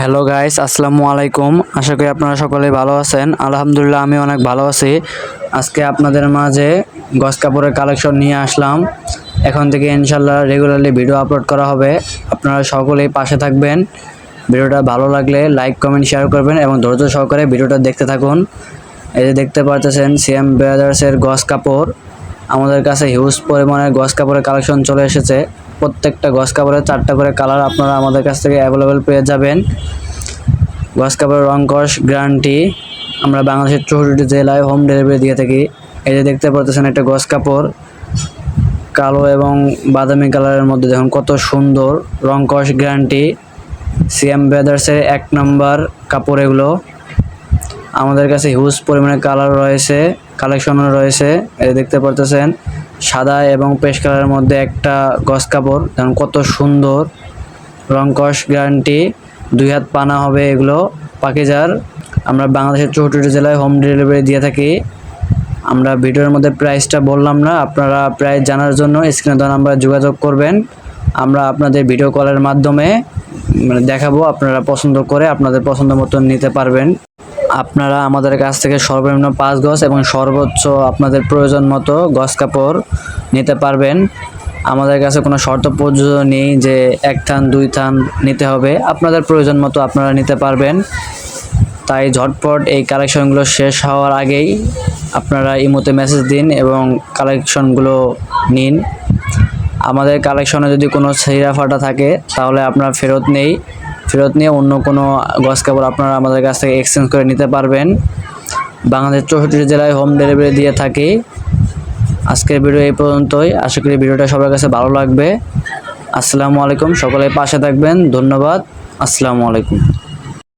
Hello guys আসসালামু আলাইকুম আশা করি আপনারা সকলেই ভালো আছেন। আলহামদুলিল্লাহ আমি অনেক ভালো আছি। আজকে আপনাদের মাঝে গস কাপড়ের কালেকশন নিয়ে আসলাম। এখন থেকে ইনশাল্লাহ রেগুলারলি ভিডিও আপলোড করা হবে। আপনারা সকলেই পাশে থাকবেন। ভিডিওটা ভালো লাগলে লাইক কমেন্ট শেয়ার করবেন এবং ধৈর্য সহকারে ভিডিওটা দেখতে থাকুন। এই যে দেখতে পারতেছেন সিএম ব্রাদার্সের গস কাপড়। আমাদের কাছে হিউজ পরিমাণে গস কাপড়ের কালেকশন চলে এসেছে। প্রত্যেকটা গস কাপড়ের চারটা করে কালার আপনারা আমাদের কাছ থেকে অ্যাভেলেবেল পেয়ে যাবেন। গস কাপড়ের রং কস গ্যারান্টি আমরা বাংলাদেশের চৌষট্টি জেলায় হোম ডেলিভারি দিয়ে থাকি। এই যে দেখতে পাচ্ছেন একটা গস কাপড়, কালো এবং বাদামি কালারের মধ্যে দেখুন কত সুন্দর। রং কস গ্যারান্টি সিএম ব্রাদার্সের এক নম্বর কাপড় এগুলো। আমাদের কাছে হিউজ পরিমাণে কালার রয়েছে। কালেকশনও রয়েছে। দেখতে পারতেছেন, সাদা এবং পেস্ট কালারের মধ্যে একটা গস কাপড়। দেখুন কত সুন্দর, রং কস গ্যারান্টি দুই হাত পানা হবে এগুলো। পাকিজার, আমরা বাংলাদেশের চৌষট্টি জেলায় হোম ডেলিভারি দিয়ে থাকি। আমরা ভিডিওর মধ্যে প্রাইসটা বললাম না, আপনারা প্রাইস জানার জন্য স্ক্রিনে দেওয়া নাম্বারে যোগাযোগ করবেন। আমরা আপনাদের ভিডিও কলের মাধ্যমে মানে দেখাবো, আপনারা পছন্দ করে আপনাদের পছন্দ মতন নিতে পারবেন। আপনারা আমাদের কাছ থেকে সর্বনিম্ন পাঁচ গজ এবং সর্বোচ্চ আপনাদের প্রয়োজন মতো গজ কাপড় নিতে পারবেন। আমাদের কাছে কোনো শর্ত প্রযোজ্য নেই যে এক থান, দুই থান নিতে হবে। আপনাদের প্রয়োজন মতো আপনারা নিতে পারবেন। তাই ঝটপট এই কালেকশনগুলো শেষ হওয়ার আগেই আপনারা ইমোতে মেসেজ দিন এবং কালেকশনগুলো নিন। আমাদের কালেকশনে যদি কোনো ছেঁড়া ফাটা থাকে, তাহলে আপনার ফেরত নেই। ফেরত নিয়ে অন্য কোনো গস কাপড় আপনারা আমাদের কাছ থেকে এক্সচেঞ্জ করে নিতে পারবেন। বাংলাদেশ চৌষট্টি জেলায় হোম ডেলিভারি দিয়ে থাকি। আজকের ভিডিও এই পর্যন্তই। আশা করি ভিডিওটা সবার কাছে ভালো লাগবে। আসসালামু আলাইকুম। সকলে পাশে থাকবেন। ধন্যবাদ। আসসালামু আলাইকুম।